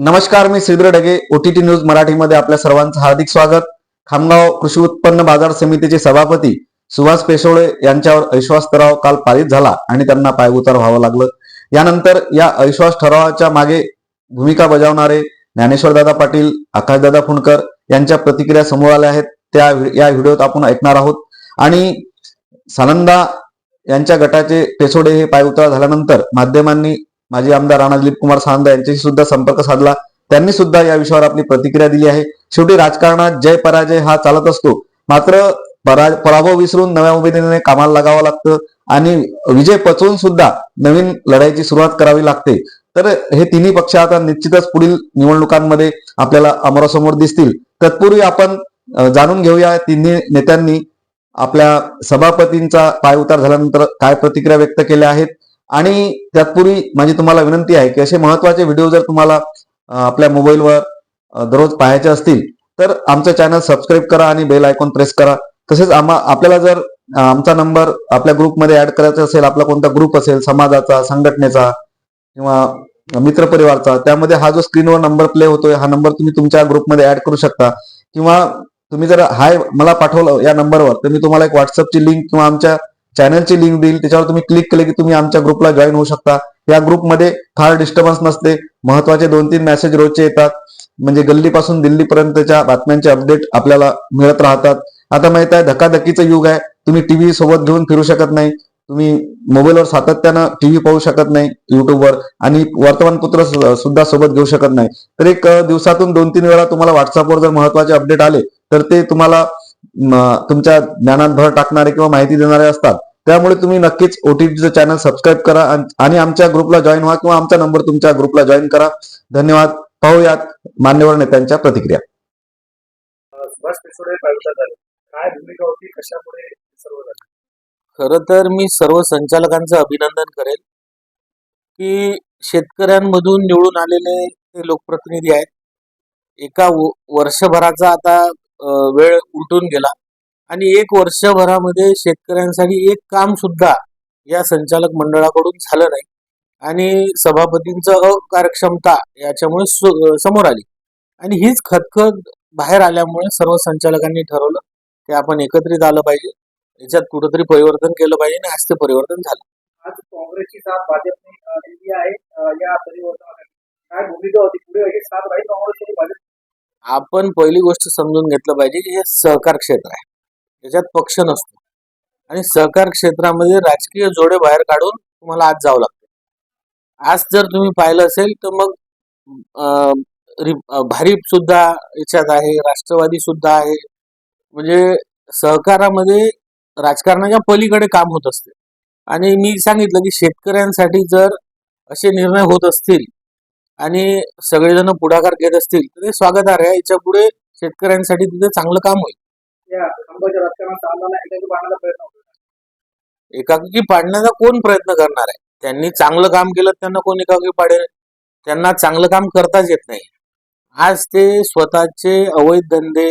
नमस्कार मी Shridhar Dhage OTT news मराठीमध्ये आपल्या सर्वांचं हार्दिक स्वागत. खामगाव कृषी उत्पन्न बाजार समितीचे सभापती सुभाष पेशोळे यांच्यावर अविश्वास ठराव काल पारित झाला आणि त्यांना पायउतार व्हावं लागलं. यानंतर या अविश्वास ठरावाच्या मागे भूमिका बजावणारे ज्ञानेश्वरदादा पाटील आकाशदादा फुंडकर यांच्या प्रतिक्रिया समोर आल्या आहेत. त्या या व्हिडिओत आपण ऐकणार आहोत. आणि सानंदा यांच्या गटाचे पेसोडे हे पायउतार झाल्यानंतर माध्यमांनी माजी आमदार राणा दिलीप कुमार सावंत यांच्याशी सुद्धा संपर्क साधला. त्यांनी सुद्धा या विषयावर आपली प्रतिक्रिया दिली आहे. शेवटी राजकारणात जय पराजय हा चालत असतो. मात्र परा पराभव विसरून नव्या उमेदीने कामाला लागावं लागतं आणि विजय पचवून सुद्धा नवीन लढाईची सुरुवात करावी लागते. तर हे तिन्ही पक्ष आता निश्चितच पुढील निवडणुकांमध्ये आपल्याला अमरासमोर दिसतील. तत्पूर्वी आपण जाणून घेऊया तिन्ही नेत्यांनी आपल्या सभापतींचा पायउतार झाल्यानंतर काय प्रतिक्रिया व्यक्त केल्या आहेत. आणि त्यातपूर्वी माझी तुम्हाला विनंती आहे की असे महत्त्वाचे व्हिडिओ जर तुम्हाला आपल्या मोबाईलवर दररोज पाहायचे असतील तर आमचं चॅनल सबस्क्राईब करा आणि बेल आयकॉन प्रेस करा. तसेच आम्हा आपल्याला जर आमचा नंबर आपल्या ग्रुपमध्ये ऍड करायचा असेल आपला कोणता ग्रुप असेल समाजाचा संघटनेचा किंवा मित्रपरिवारचा त्यामध्ये हा जो स्क्रीनवर नंबर प्ले होतोय हा नंबर तुम्ही तुमच्या ग्रुपमध्ये ऍड करू शकता. किंवा तुम्ही जर हाय मला पाठवलं या नंबरवर तर मी तुम्हाला एक व्हॉट्सअपची लिंक किंवा आमच्या चॅनलची लिंक देईल. त्याच्यावर तुम्ही क्लिक केले की तुम्ही आमच्या ग्रुपला जॉईन होऊ शकता. या ग्रुपमध्ये फार डिस्टर्बन्स नसते. महत्त्वाचे दोन तीन मेसेज रोजचे येतात. म्हणजे गल्लीपासून दिल्लीपर्यंतच्या बातम्यांचे अपडेट आपल्याला मिळत राहतात. आता माहीत आहे धकाधकीचं युग आहे. तुम्ही टीव्ही सोबत घेऊन फिरू शकत नाही. तुम्ही मोबाईलवर सातत्यानं टीव्ही पाहू शकत नाही युट्यूबवर आणि वर्तमानपत्र सुद्धा सोबत घेऊ शकत नाही. तर एक दिवसातून दोन तीन वेळा तुम्हाला व्हॉट्सअपवर जर महत्त्वाचे अपडेट आले तर ते तुम्हाला तुमच्या ज्ञानात भर टाकणारे किंवा माहिती देणारे असतात. त्यामुळे तुम्ही नक्कीच ओटीटीचं चॅनल सबस्क्राईब करा आणि- आमच्या ग्रुपला जॉईन व्हा किंवा आमचा नंबर तुमच्या ग्रुपला जॉईन करा. धन्यवाद. पाहूयात मान्यवर नेत्यांच्या प्रतिक्रिया. सुभाष पिसोडे पायउतार झाले. काय भूमिका होती? कशामुळे सर्व झालं? खरं तर मी सर्व संचालकांचं अभिनंदन करेल की शेतकऱ्यांमधून निवडून आलेले ते लोकप्रतिनिधी आहेत. एका वर्षभराचा आता वेळ उलटून गेला. आणि एक वर्षभरामध्ये शेतकऱ्यांसाठी एक काम सुद्धा या संचालक मंडळाकडून झालं नाही. आणि सभापतींचं अकार्यक्षमता याच्यामुळे समोर आली. आणि हीच खतखत बाहेर आल्यामुळे सर्व संचालकांनी ठरवलं की आपण एकत्रित आलं पाहिजे. याच्यात कुठंतरी परिवर्तन केलं पाहिजे आणि आज ते परिवर्तन झालं. आज काँग्रेसची साथ भाजपने दिली आहे या परिवर्तनासाठी. काय भूमिका होती? पुढे साथ राहील काँग्रेस आपण पहिली गोष्ट समजून घेतलं पाहिजे की हे सहकार क्षेत्र आहे. त्याच्यात पक्ष नसतो. आणि सहकार क्षेत्रामध्ये राजकीय जोडे बाहेर काढून तुम्हाला आज जावं लागतं. आज जर तुम्ही पाहिलं असेल तर मग अं, भारीप सुद्धा याच्यात आहे राष्ट्रवादी सुद्धा आहे. म्हणजे सहकारामध्ये राजकारणाच्या पलीकडे काम होत असते. आणि मी सांगितलं की शेतकऱ्यांसाठी जर असे निर्णय होत असतील आणि सगळेजण पुढाकार घेत असतील तर ते स्वागतार्ह आहे. याच्यापुढे शेतकऱ्यांसाठी तिथे चांगलं काम होईल. एकाकी पाडण्याचा कोण प्रयत्न करणार आहे? त्यांनी चांगलं काम केलं त्यांना कोण एकाकी पाडेल? त्यांना चांगलं काम करताच येत नाही. आज ते स्वतःचे अवैध धंदे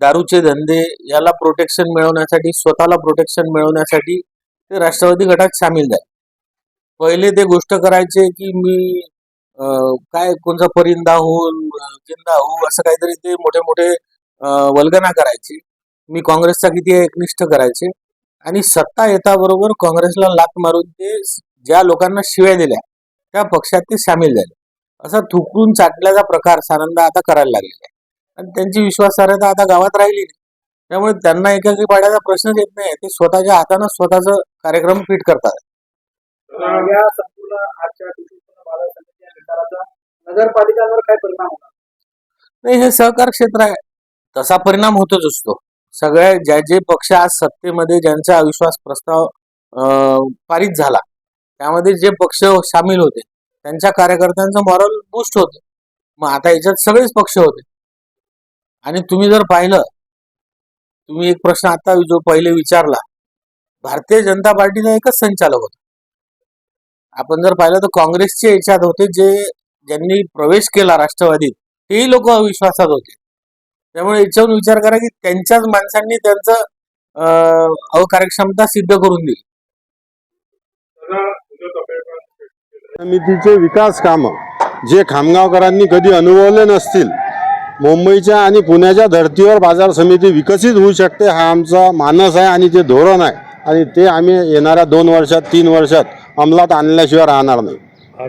दारूचे धंदे याला प्रोटेक्शन मिळवण्यासाठी स्वतःला प्रोटेक्शन मिळवण्यासाठी ते राष्ट्रवादी गटात सामील झाले. पहिले ते गोष्ट करायचे की मी काय कोणचा परिंदा होऊन जिंदा होऊ असं काहीतरी ते मोठे मोठे वल्गना करायची. मी काँग्रेसचा किती एकनिष्ठ करायचे. आणि सत्ता येताबरोबर काँग्रेसला लात मारून ते ज्या लोकांना शिव्या दिल्या त्या पक्षात ते सामील झाले. असा थुकून चाटल्याचा प्रकार सानंदा आता करायला लागलेला आहे. आणि त्यांची विश्वासार्हता आता गावात राहिली नाही. त्यामुळे त्यांना एकाकी पाडायचा प्रश्नच येत नाही. ते स्वतःच्या हातानं स्वतःचा कार्यक्रम फिट करतात. नगरपालिकांवर काय परिणाम होणार? नाही हे सहकार क्षेत्र आहे. तसा परिणाम होतच असतो. सगळ्या ज्या जे पक्ष आज सत्तेमध्ये ज्यांचा अविश्वास प्रस्ताव पारित झाला त्यामध्ये जे पक्ष सामील होते त्यांच्या कार्यकर्त्यांचं मॉरल बूस्ट होते. मग आता याच्यात सगळेच पक्ष होते. आणि तुम्ही जर पाहिलं तुम्ही एक प्रश्न आता जो पहिले विचारला भारतीय जनता पार्टीचा एकच संचालक होता. आपण जर पाहिलं तर काँग्रेसचे याच्यात होते जे ज्यांनी प्रवेश केला राष्ट्रवादीत तेही लोक अविश्वासात होते. त्यामुळे याच्यावर विचार करा की त्यांच्याच माणसांनी त्यांचं अकार्यक्षमता सिद्ध करून दिली. समितीचे विकास कामं जे खामगावकरांनी कधी अनुभवले नसतील मुंबईच्या आणि पुण्याच्या धर्तीवर बाजार समिती विकसित होऊ शकते हा आमचा मानस आहे आणि ते धोरण आहे. आणि ते आम्ही येणाऱ्या दोन वर्षात तीन वर्षात अंमलात आणल्याशिवाय राहणार नाही.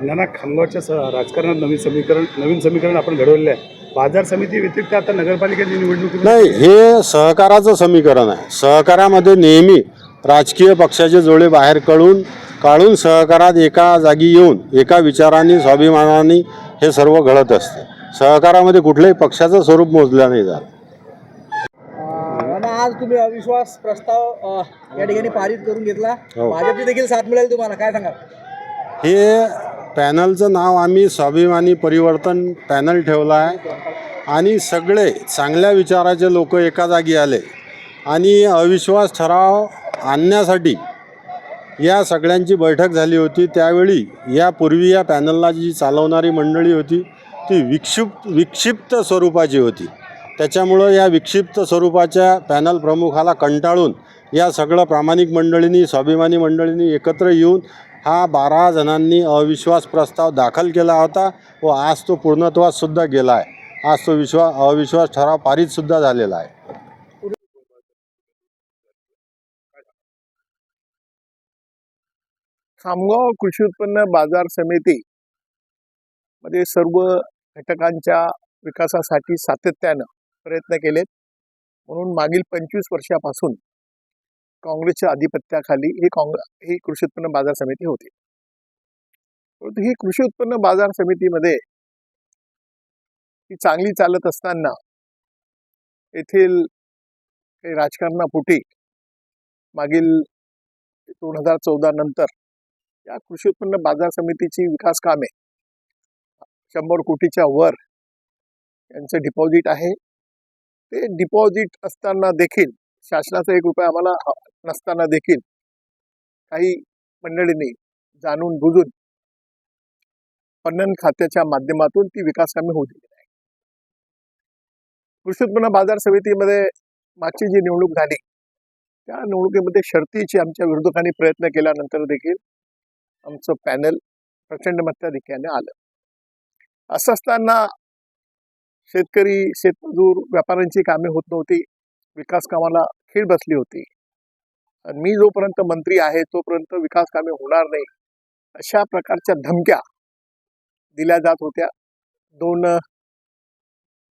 नाना खामगावच्या स राजकारणात नवीन समीकरण नवीन समीकरण आपण घडवलेलं आहे. बाजार समिती व्यतिरिक्त आता नगरपालिकेची निवडणूक नाही हे सहकाराचं समीकरण आहे. सहकारामध्ये नेहमी राजकीय पक्षाचे जोडे बाहेर काढून काढून सहकारात एका जागी येऊन एका विचाराने स्वाभिमानाने हे सर्व घडत असते. सहकारामध्ये कुठल्याही पक्षाचं स्वरूप मोजलं नाही जात. आज तुम्ही अविश्वास प्रस्ताव या ठिकाणी पारित करून घेतला. हो. भाजपची देखील साथ मिळेल तुम्हाला. काय सांगा हे पॅनलचं नाव आम्ही स्वाभिमानी परिवर्तन पॅनल ठेवलं आहे. आणि सगळे चांगल्या विचाराचे लोक एका जागी आले. आणि अविश्वास ठराव आणण्यासाठी या सगळ्यांची बैठक झाली होती. त्यावेळी यापूर्वी या पॅनलला जी चालवणारी मंडळी होती ती विक्षिप्त विक्षिप्त स्वरूपाची होती. त्याच्यामुळं या विक्षिप्त स्वरूपाच्या पॅनल प्रमुखाला कंटाळून या सगळं प्रामाणिक मंडळींनी स्वाभिमानी मंडळींनी एकत्र येऊन हा बारा जणांनी अविश्वास प्रस्ताव दाखल केला होता व आज तो पूर्णत्वास सुद्धा गेला आहे. आज तो विश्वास अविश्वास ठराव पारितसुद्धा झालेला आहे. खामगाव कृषी उत्पन्न बाजार समिती मध्ये सर्व घटकांच्या विकासासाठी सातत्यानं प्रयत्न केलेत. म्हणून मागील पंचवीस वर्षापासून काँग्रेसच्या आधिपत्याखाली ही काँग्रेस ही कृषी उत्पन्न बाजार समिती होती. परंतु ही कृषी उत्पन्न बाजार समितीमध्ये ही चांगली चालत असताना येथील काही राजकारणापोटी मागील दोन हजार चौदा नंतर या कृषी उत्पन्न बाजार समितीची विकास कामे शंभर कोटीच्या वर यांचं डिपॉझिट आहे. ते डिपॉझिट असताना देखील शासनाचा एक रुपया आम्हाला नसताना देखील काही मंडळींनी जाणून बुजून पणन खात्याच्या माध्यमातून ती विकास कामे होऊ दिली नाही. कृषी उत्पन्न बाजार समितीमध्ये मागची जी निवडणूक झाली त्या निवडणुकीमध्ये शर्तीची आमच्या विरोधकांनी प्रयत्न केल्यानंतर देखील आमचं पॅनल प्रचंड मताधिक्याने आलं. असं असताना शेतकरी शेतमजूर व्यापाऱ्यांची कामे होत नव्हती. विकास कामाला खीळ बसली होती. आणि मी जोपर्यंत मंत्री आहे तोपर्यंत विकास कामे होणार नाही अशा प्रकारच्या धमक्या दिल्या जात होत्या. दोन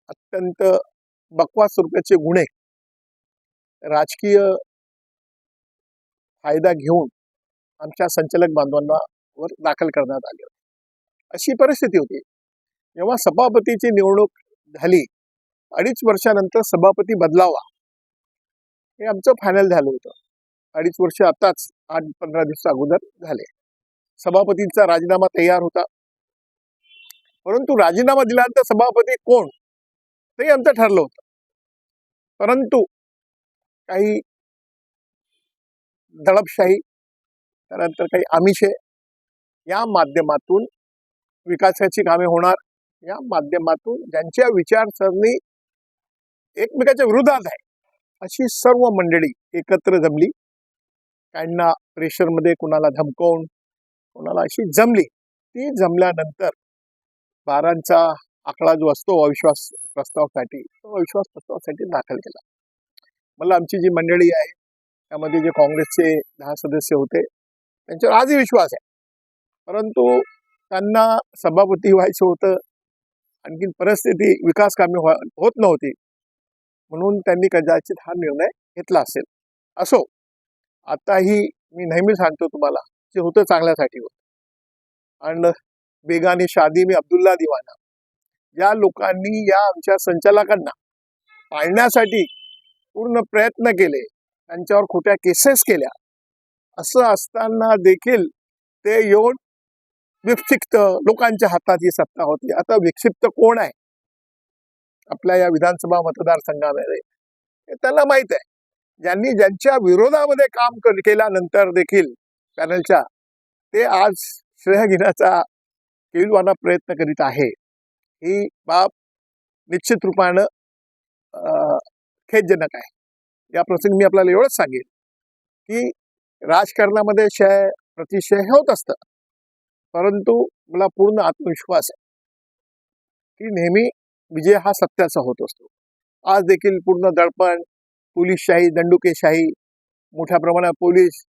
अत्यंत बकवास स्वरूपाचे गुन्हे राजकीय फायदा घेऊन आमच्या संचालक बांधवांना वर दाखल करण्यात आले होते. अशी परिस्थिती होती. जेव्हा सभापतीची निवडणूक झाली. अडीच वर्षानंतर सभापती बदलावा. हे आमचं फायनल झालं होतं. अडीच वर्ष आताच आठ पंधरा दिवस अगोदर झाले. सभापतींचा राजीनामा तयार होता. परंतु राजीनामा दिल्यानंतर सभापती कोण? ते आमचं ठरलं होतं. परंतु काही दडपशाही त्यानंतर काही आमिषे या माध्यमातून विकासाची कामे होणार. या माध्यमातून ज्यांच्या विचारसरणी एकमेकाच्या विरोधात आहे अशी सर्व मंडळी एकत्र जमली. काहींना प्रेशरमध्ये कुणाला धमकवून कोणाला अशी जमली. ती जमल्यानंतर बारांचा आकडा जो असतो अविश्वास प्रस्तावासाठी तो अविश्वास प्रस्तावासाठी दाखल केला. मला आमची जी मंडळी आहे त्यामध्ये जे काँग्रेसचे दहा सदस्य होते त्यांच्यावर आजही विश्वास आहे. परंतु त्यांना सभापती व्हायचं होतं आणखीन परिस्थिती विकास कामे होत नव्हती. म्हणून त्यांनी कदाचित हा निर्णय घेतला असेल. असो आताही मी नेहमी सांगतो तुम्हाला जे होतं चांगल्यासाठी होतं. आणि बेगाने शादी मी अब्दुल्ला दिवाना. या लोकांनी या आमच्या संचालकांना पाळण्यासाठी पूर्ण प्रयत्न केले. त्यांच्यावर खोट्या केसेस केल्या. असं असताना देखील ते येऊन विक्षिप्त लोकांच्या हातात ही सत्ता होती. आता विक्षिप्त कोण आहे? आपल्या या विधानसभा मतदारसंघामध्ये. हे त्यांना माहीत आहे. ज्यांनी ज्यांच्या विरोधामध्ये काम केल्यानंतर देखील पॅनलच्या ते आज श्रेय घेण्याचा केविलवाना प्रयत्न करीत आहे. ही बाब निश्चित रूपानं अं, खेदजनक आहे. या प्रसंगी मी आपल्याला एवढंच सांगेन की राजकारणामध्ये शय प्रतिशय होत असतं. परंतु मला पूर्ण आत्मविश्वास आहे की नेहमी विजय हा सत्याचा होत असतो. आज देखील पूर्ण दडपण पोलीसशाही दंडुकेशाही मोठ्या प्रमाणात पोलीस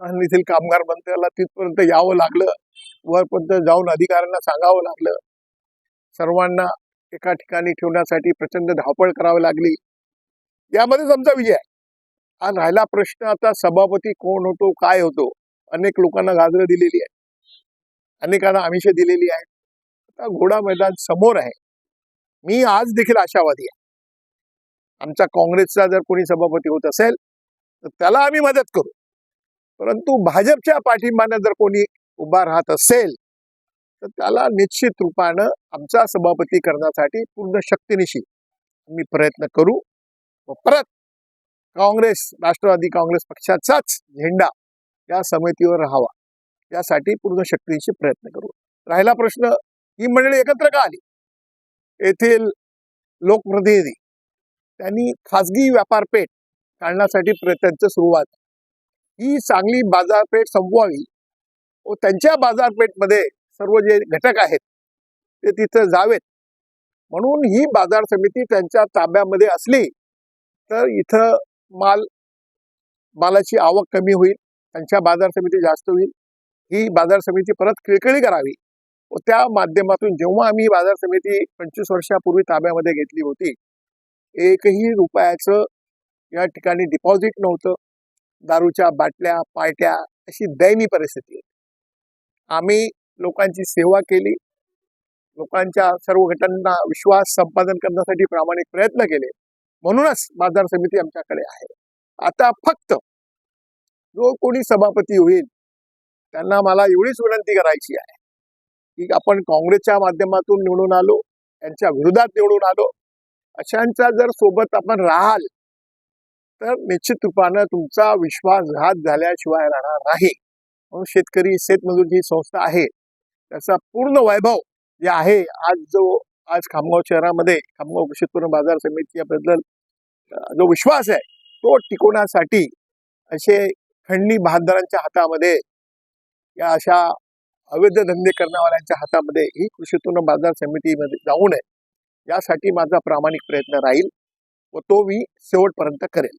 आणि येथील कामगार मंत्र्याला तिथपर्यंत यावं लागलं. वरपर्यंत जाऊन अधिकाऱ्यांना सांगावं लागलं. सर्वांना एका ठिकाणी ठेवण्यासाठी प्रचंड धावपळ करावी लागली. यामध्येच आमचा विजय आहे. आज राहिला प्रश्न आता सभापती कोण होतो काय होतो? अनेक लोकांना गाजरं दिलेली आहे अनेकांना आमिषे दिलेली आहेत. आता घोडा मैदान समोर आहे. मी आज देखील आशावादी आहे. आमच्या काँग्रेसचा जर कोणी सभापती होत असेल तर त्याला आम्ही मदत करू. परंतु भाजपच्या पाठिंबानं जर कोणी उभा राहत असेल तर त्याला निश्चित रूपानं आमचा सभापती करण्यासाठी पूर्ण शक्तीनिशी आम्ही प्रयत्न करू व परत काँग्रेस राष्ट्रवादी काँग्रेस पक्षाचाच झेंडा या समितीवर राहावा. यासाठी पूर्ण शक्तीनिशी प्रयत्न करू. राहिला प्रश्न ही मंडळी एकत्र का आली? येथील लोकप्रतिनिधी त्यांनी खासगी व्यापारपेठ काढण्यासाठी प्रयत्नांची सुरुवात. ही चांगली बाजारपेठ संपवावी व त्यांच्या बाजारपेठमध्ये सर्व जे घटक आहेत ते तिथं जावेत. म्हणून ही बाजार समिती त्यांच्या ताब्यामध्ये असली तर इथं माल मालाची आवक कमी होईल त्यांच्या बाजार समिती जास्त होईल. ही बाजार समिती परत खिळखिळी करावी. व त्या माध्यमातून जेव्हा आम्ही ही बाजार समिती पंचवीस वर्षापूर्वी ताब्यामध्ये घेतली होती एकही रुपयाचं या ठिकाणी डिपॉझिट नव्हतं. दारूच्या बाटल्या पार्ट्या अशी दयनीय परिस्थिती आम्ही लोकांची सेवा केली. लोकांच्या सर्व गटांना विश्वास संपादन करण्यासाठी प्रामाणिक प्रयत्न केले. म्हणूनच बाजार समिती आमच्याकडे आहे. आता फक्त जो कोणी सभापती होईल त्यांना मला एवढीच विनंती करायची आहे की आपण काँग्रेसच्या माध्यमातून निवडून आलो त्यांच्या विरोधात निवडून आलो अशांचा जर सोबत आपण राहाल तर निश्चित रूपानं तुमचा विश्वासघात झाल्याशिवाय राहणार नाही. म्हणून शेतकरी शेतमजूर जी संस्था आहे त्याचा पूर्ण वैभव जे आहे आज जो आज खामगाव शहरामध्ये खामगाव कृषी उत्पन्न बाजार समितीबद्दल जो विश्वास आहे तो टिकवण्यासाठी असे खंडणी बहादरांच्या हातामध्ये या अशा अवैध धंदे करणाऱ्यांच्या हातामध्ये ही कृषी उत्पन्न बाजार समितीमध्ये जाऊ नये. यासाठी माझा प्रामाणिक प्रयत्न राहील व तो मी शेवटपर्यंत करेल.